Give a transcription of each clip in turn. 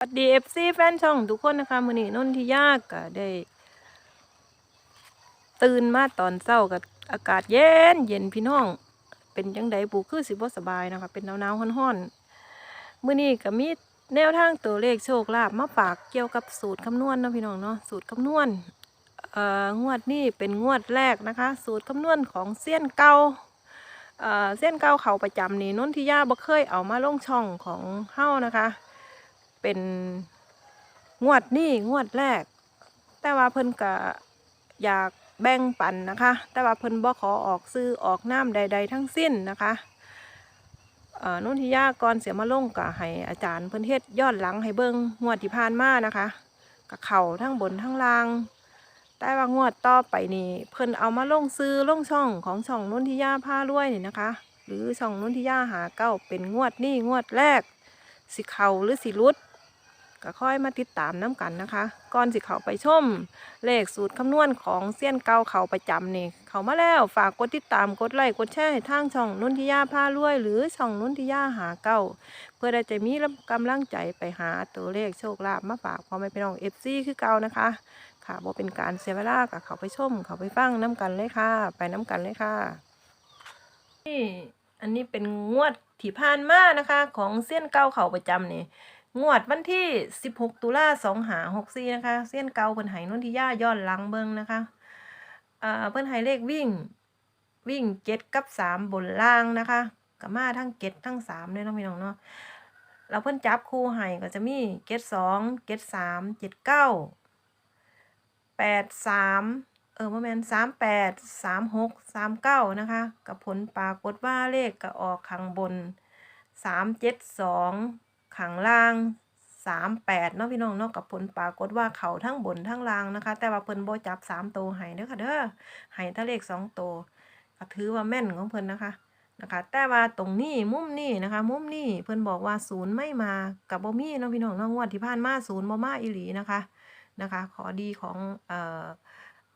สวัสดีเอฟซีแฟนช่องทุกคนนะคะมือนี้นนทิยากก็ได้ ตื่นมาตอนเช้ากับอากาศเย็นเย็นพี่น้อง เป็นจังไดปูคือสิบสบายนะคะ เป็นหนาวๆร้อนๆมือนี้ก็มีแนวทางตัวเลขโชคลาภมาฝากเกี่ยวกับสูตรคำนวณนะพี่น้องเนาะสูตรคำนวณเอ่องวดนี้เป็นงวดแรกนะคะ สูตรคำนวณของเซียนเก่าเอ่อเส้นเก่าเขาประจำนี่นนทิยาบ่เคยเอามาลงช่องของเฮานะคะ เป็นงวดนี่งวดแรก แต่ว่าเพิ่นก็อยากแบ่งปันนะคะ แต่ว่าเพิ่นบ่ขอออกซื้อออกน้ำใด ๆ ทั้งสิ้นนะคะนุ่นทิยาก่อนเสียมาลงก็ให้อาจารย์เพิ่นเฮ็ดยอนหลังให้เบิ่งงวดที่ผ่านมานะคะกับเข่าทั้งบนทั้งล่าง แต่ว่างวดต่อไปนี่เพิ่นเอามาลงซื้อลงช่องของช่องนุ่นทิยาพารวยนี่นะคะ หรือช่องนุ่นทิยาหาเก้าเป็นงวดนี่งวดแรก สิเข่าหรือสิรุด ก็ค่อยมาติดตามน้ำกันนะคะก่อนสิเขาไปชม เลขสูตรคำนวณของเซียนเกาเขาประจำนี่เขามาแล้วฝากกดติดตามกดไลค์กดแชร์ให้ทางช่องนุ่นทิยาพารวยหรือช่องนุ่นทิยาหาเก้าเพื่อได้จะมีกำลังใจไปหาตัวเลขโชคลาภมาฝากพ่อแม่พี่น้องเอฟซีคือเก่านะคะ ค่ะบ่เป็นการเสียเวลากับเขาไปชม เขาไปฟังน้ำกันเลยค่ะ ไปน้ำกันเลยค่ะนี่อันนี้เป็นงวดที่ผ่านมานะคะ ของเส้ยนเก่าเขาประจำนี่ งวดวันที่ 16 ตุลาสองหาหกสี่นะคะ เส้นเกาเพิ่นให้นนทิยาย้อนหลังเบิงนะคะอ่าเพิ่นให้เลขวิ่ง วิ่งเจ็ดกับสามบนล่างนะคะกับมาทั้งเจ็ดทั้งสามเลยเนาะพี่น้องเนาะแล้วเพิ่นจับคู่ให้ก็จะมีเจ็ดสองเจ็ดสามเจ็ดเก้าแปดสามเออประมาณสามแปดสามหกสามเก้านะคะกับผลปรากฏว่าเลขก็ออกข้างบนสามเจ็ดสอง ข้างล่างสามแปดเนาะพี่น้องเนาะกับผลปรากฏว่าเขาทั้งบนทั้งล่างนะคะ แต่ว่าเพิ่นโบจับสามตัวให้เด้อค่ะเด้อให้ถ้าเลขสองตัวก็ถือว่าแม่นของเพิ่นนะคะนะคะ แต่ว่าตรงนี้มุมนี้นะคะ มุมนี้เพิ่นบอกว่าศูนย์ไม่มากับบ่มีเนาะพี่น้องเนาะงวดที่ผ่านมาศูนย์บ่มาอีหลีนะคะนะคะ ขอดีของเอ่อ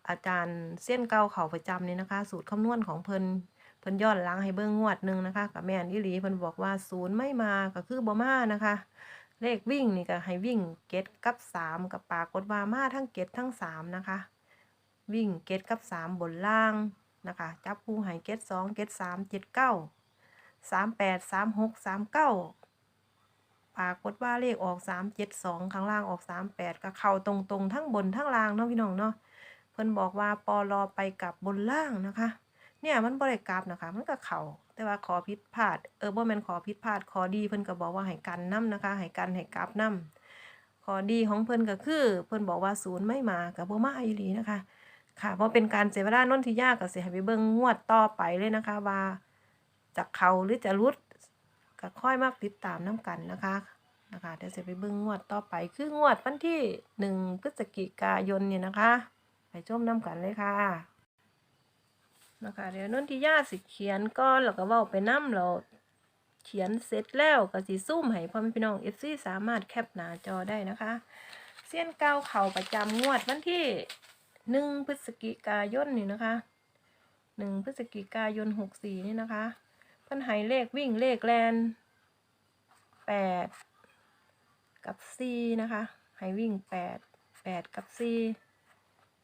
อาจารย์เส้นเก่าเขาประจำนี่นะคะ สูตรคำนวณของเพิ่น เพิ่นย้อนหลังให้เบิ่งงวดหนึ่งนะคะกับแม่นอีหลีเพิ่นบอกว่าศูนย์ไม่มาก็คือบ่มานะคะ เลขวิ่งนี่ก็ให้วิ่งเกตกับสามกับปากฏว่ามาทั้งเกตทั้งสามนะคะ วิ่งเกตกับสามบนล่างนะคะจับคู่ให้เกตสองเกตสามเจ็ดเก้าสามแปดสามหกสามเก้าปรากฏว่าเลขออกสามเจ็ดสองข้างล่างออกสามแปดก็เข้าตรงๆ ทั้งบนทั้งล่างเนาะพี่น้องเนาะ เพิ่นบอกว่าปอรอไปกับบนล่างนะคะ เนี่ยมันบริกลับนะคะ มันก็เข่าแต่ว่าขอผิดพลาดเออบ่แมนขอผิดพลาดขอดีเพิ่นก็บอกว่าให้กันนํนะคะให้กันให้กลับนํขอดีของเพิ่นก็คือ เพิ่นบอกว่าศูนย์ไม่มากับบ่มาอีหลีนะคะ ค่ะเพราะเป็นการเสียเวลานนทิยาก็สิให้ไปเบิ่งงวดต่อไปเลยนะคะว่าจะเขาหรือจะรุดก็ค่อยมาติดตามน้กันนะคะนะคะเดี๋ยวจะไปเบิ่งงวดต่อไปคืองวดวันที่หนึ่งพฤศจิกายนเนี่ยนะคะ ไปชมน้กันเลยค่ะ นะคะเดี๋ยวนนทิยาสิเขียนก่อนแล้วก็เว้าไปนํเราเขียนเสร็จแล้วก็สิซูมให้พ่อแม่พี่น้อง FC สามารถแคปหน้าจอได้นะคะเส้นเก้าเข่าประจำงวดวันที่หนึ่งพฤศจิกายนนี่นะคะหนึ่งพฤศจิกายนหกสี่นี่นะคะเพิ่นให้เลขวิ่งเลขแลนแปดกับสี่นะคะให้วิ่งแปดแปดกับสี่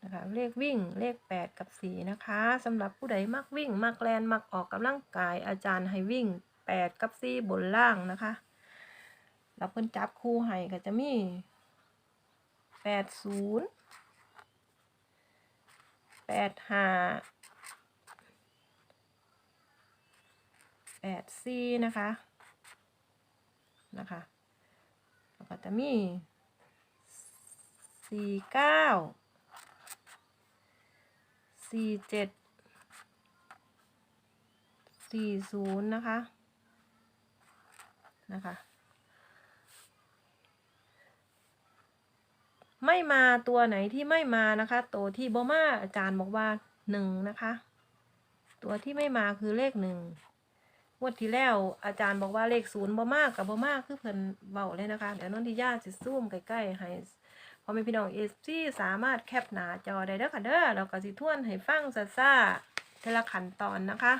นะคะเลขวิ่งเลขแปดกับสี่นะคะสำหรับผู้ใดมักวิ่ง มักแลนมักออกกำลังกายอาจารย์ให้วิ่งแปดกับสี่บนล่างนะคะแล้วเพิ่นจับคู่ให้ก็จะมีแปดศูนย์แปดห้าแปดซีนะคะ นะคะแล้วก็จะมีสี่เก้า สี่เจ็ดสี่ศูนย์นะคะ นะคะ ไม่มาตัวไหนที่ไม่มานะคะ ตัวที่บ่มาอาจารย์บอกว่าหนึ่งนะคะ ตัวที่ไม่มาคือเลขหนึ่งงวดที่แล้วอาจารย์บอกว่าเลขศูนย์บ่มากกับบ่มากคือเพิ่นเบาเลยนะคะ เดี๋ยวนนทิยาสิซูมใกล้ๆให้ พอแม่พี่น้องเอฟซีสามารถแคปหน้าจอได้เด้อค่ะเด้อเราก็สิทวนให้ฟังซ่าๆทีละขั้นตอนนะคะ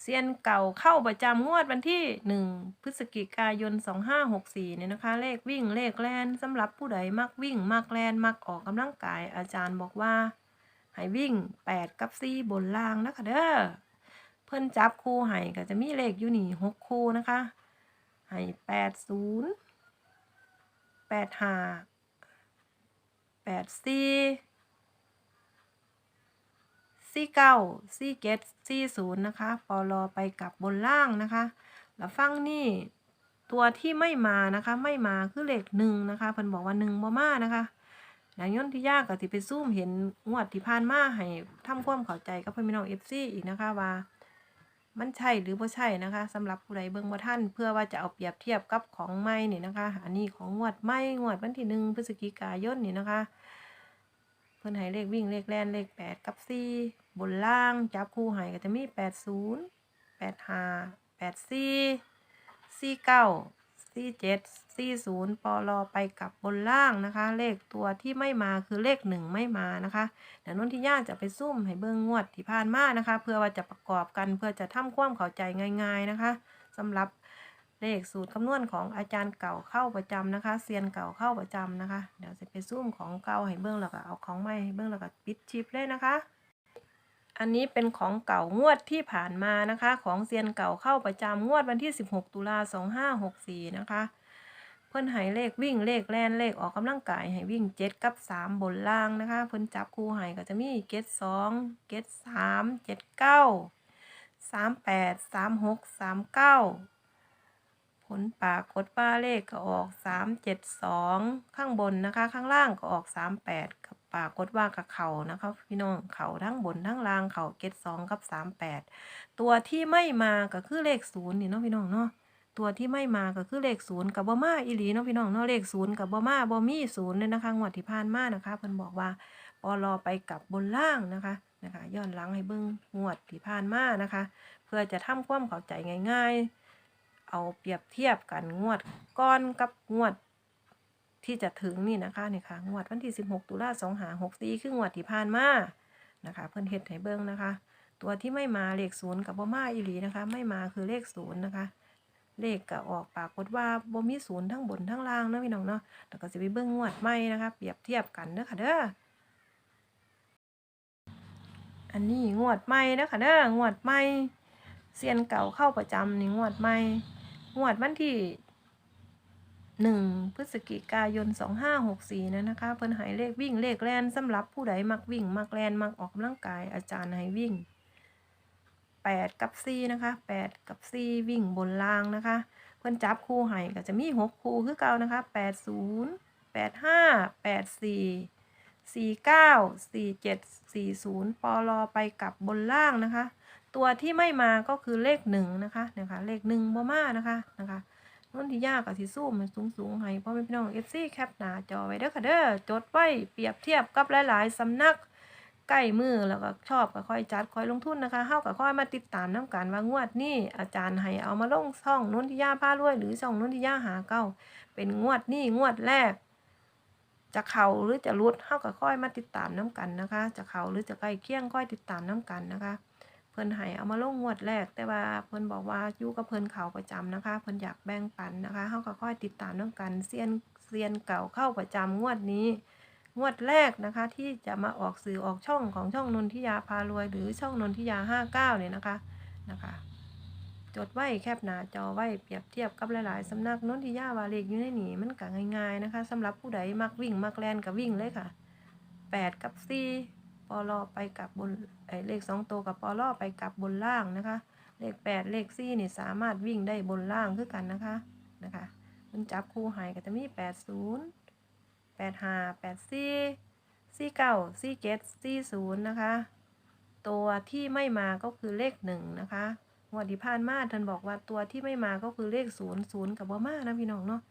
เซียนเก่าเข้าประจำงวดวันที่หนึ่งพฤศจิกายน 2564 เนี่ยนะคะ เลขวิ่งเลขแลนสำหรับผู้ใดมักวิ่ง มักแลนมักออกกำลังกาย อาจารย์บอกว่า ให้วิ่ง 8 กับ 4 บนล่างนะคะเด้อเพิ่นจับคู่ให้ก็จะมีเลขอยู่นี่ 6 คู่นะคะ ให้80 85 84สี่สี่เก้าสี่เจ็ดสี่ศูนย์นะคะปอลอไปกับบนล่างนะคะ แล้วฟังนี่ตัวที่ไม่มานะคะไม่มาคือเลขหนึ่งนะคะเพิ่นบอกว่าหนึ่งบ่มานะคะอย่างย่นที่ยากก็สิไปซูมเห็นงวดที่ผ่านมาให้ทำความเข้าใจกับเพื่อนพี่น้องเอฟซีอีกนะคะว่า มันใช่หรือบ่ใช่นะคะสำหรับผู้ใดเบิ่งบ่ท่านเพื่อว่าจะเอาเปรียบเทียบกับของใหม่นี่นะคะ อันนี้ของงวดใหม่งวดวันที่หนึ่งพฤศจิกายนนี่นะคะ เพิ่นให้เลขวิ่งเลขแล่นเลขแปดกับสี่บนล่างจับคู่ให้ก็จะมีแปดศูนย์แปดห้าแปดสี่สี่เก้า สี่เจ็ดสี่ศูนย์ปลอไปกับบนล่างนะคะ เลขตัวที่ไม่มาคือเลขหนึ่งไม่มานะคะเดี๋ยวนนที่ย่าจะไปซุ่มให้เบิ่งงวดที่ผ่านมานะคะ เพื่อว่าจะประกอบกันเพื่อจะทำความเข้าใจง่าย ๆนะคะสำหรับเลขสูตรคำนวณของอาจารย์เก่าเข้าประจำนะคะเซียนเก่าเข้าประจำนะคะ เดี๋ยวจะไปซูมของเก่าให้เบื้องแล้วก็เอาของใหม่ให้เบื้องแล้วก็ปิดชิปเลยนะคะ อันนี้เป็นของเก่างวดที่ผ่านมานะคะ ของเซียนเก่าเข้าประจำงวดวันที่ 16 ตุลา2564 นะคะ เพิ่อนให้เลขวิ่งเลขแลนเลขออกกำลังกายให้วิ่ง 7 กับ 3 บนล่างนะคะ เพิ่อนจับคู่ให้ก็จะมีเกต2เกต3 7 9 38 36 39 ผลปากฏว่าเลขก็ออกสามเจ็ดสองข้างบนนะคะ ข้างล่างก็ออกสามแปดกับ ปรากฏว่ากับเขานะคะพี่น้องเข่าทั้งบนทั้งล่างเข่าเจ็ดสองกับสามแปดตัวที่ไม่มาก็คือเลขศูนย์นี่เนาะพี่น้องเนาะตัวที่ไม่มาก็คือเลขศูนย์กับบ่มาอีหลีเนาะพี่น้องเนาะเลขศูนย์กับบ่มาบ่มีศูนย์เลยนะคะงวดที่ผ่านมานะคะเพิ่นบอกว่าปอรอไปกับบนล่างนะคะนะคะย้อนหลังให้เบิ่งงวดที่ผ่านมานะคะ เพื่อจะทำความเข้าใจง่าย ๆ เอาเปรียบเทียบกันงวดก้อนกับงวด ที่จะถึงนี่นะคะนี่ค่ะงวดวันที่ 16 ตุลาสองหาหกสี่คืองวดที่ผ่านมานะคะ เพื่อนเฮ็ดให้เบิ่งนะคะ ตัวที่ไม่มาเลขศูนย์กับบ่มาอีหลีนะคะ ไม่มาคือเลขศูนย์นะคะ เลขก็ออกปรากฏว่าบ่มีศูนย์ทั้งบนทั้งล่างเนาะพี่น้องเนาะแล้วก็สิไปเบิ่งงวดใหม่นะคะ เปรียบเทียบกันเด้อค่ะเด้ออันนี้งวดใหม่เด้อค่ะเด้องวดใหม่เซียนเก่าเข้าประจำนี่งวดใหม่งวดวันที่ หนึ่งพฤศจิกายนสองห้าหกสี่นะนะคะ เพิ่นหายเลขวิ่งเลขแลนสำหรับผู้ใดมักวิ่ง มักแลนมักออกกำลังกายอาจารย์ให้วิ่งแปดกับสี่นะคะแปดกับสี่วิ่งบนล่างนะคะ เพิ่นจับคู่ให้ก็จะมีหกคู่คือเก่านะคะแปดศูนย์แปดห้าแปดสี่สี่เก้าสี่เจ็ดสี่ศูนย์ปอลอไปกับบนล่างนะคะ ตัวที่ไม่มาก็คือเลขหนึ่งนะคะนะคะ เลขหนึ่งบ่มานะคะนะคะ นนที่ยากกับที่สู้มันสูงสูงๆให้พ่อแม่พี่น้องเอซี่แคปหน้าจอไว้เด้อค่ะเด้อจดไว้เปรียบเทียบกับหลายๆสำนักใกล้มือแล้วก็ชอบก็ค่อยจัดค่อยลงทุนนะคะเฮาก็ค่อยมาติดตามน้ำกันว่างวดนี้อาจารย์ให้เอามาลงช่องนนทิยาพารวย หรือช่องนนทิยาหาเก้าเป็นงวดนี้งวดแรก จะเข่าหรือจะรุดเฮาก็ค่อยมาติดตามน้ำกันนะคะ จะเข่าหรือจะใกล้เคียงค่อยติดตามน้ำกันนะคะ เพิ่นให้เอามาลงงวดแรก แต่ว่าเพิ่นบอกว่าอยู่กับเพิ่นเขาประจำนะคะ เพิ่นอยากแบ่งปันนะคะเฮาก็ค่อยติดตามน้ำกันเซียนเซียนเก่าเข้าประจำงวดนี้ งวดแรกนะคะที่จะมาออกสื่อออกช่องของช่องนนทิยาพารวย หรือช่องนนทิยาห้าเก้าเนี่ยนะคะนะคะจดไว้แคบหนาจอไว้เปรียบเทียบกับหลายๆสำนักนนทิยาวาเลขอยู่ในหนีมันก็ง่ายๆนะคะสำหรับผู้ใดมักวิ่งมักแลนกับวิ่งเลยค่ะแปดกับสี่ อลอไปกับบนเลขสองตัวกับปอลอไปกับบนล่างนะคะ เลขแปดเลขสี่นี่สามารถวิ่งได้บนล่างคือกันนะคะนะคะมันจับคู่หายก็จะมีแปดศูนย์แปดห้าแปดสี่สี่เก้าสี่เจ็ดสี่ศูนย์นะคะ ตัวที่ไม่มาก็คือเลขหนึ่งนะคะงวดที่ผ่านมาท่านบอกว่าตัวที่ไม่มาก็คือเลขศูนย์ศูนย์กับบ่มานะพี่น้องเนาะ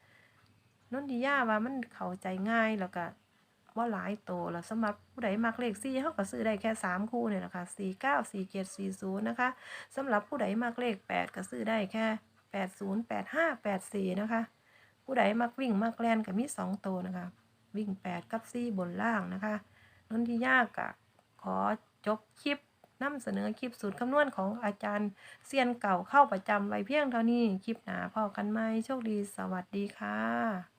นนทิยาว่ามันเข้าใจง่ายแล้วก็ ว่าหลายตัวแล้วสำหรับผู้ใดมักเลขสี่เขาก็ซื้อได้แค่สามคู่เนี่ยนะคะสี่เก้าสี่เจ็ดสี่ศูนย์นะคะสำหรับผู้ใดมักเลขแปดก็ซื้อได้แค่แปดศูนย์แปดห้าแปดสี่นะคะ ผู้ใดมักวิ่งมักแลนก็มีสองตัวนะคะ วิ่งแปดกับสี่บนล่างนะคะนนทิยากะขอจบคลิปนำเสนอคลิปสูตรคำนวณของอาจารย์เซียนเก่าเข้าประจำไว้เพียงเท่านี้ คลิปหนาพอกันไหมโชคดีสวัสดีค่ะ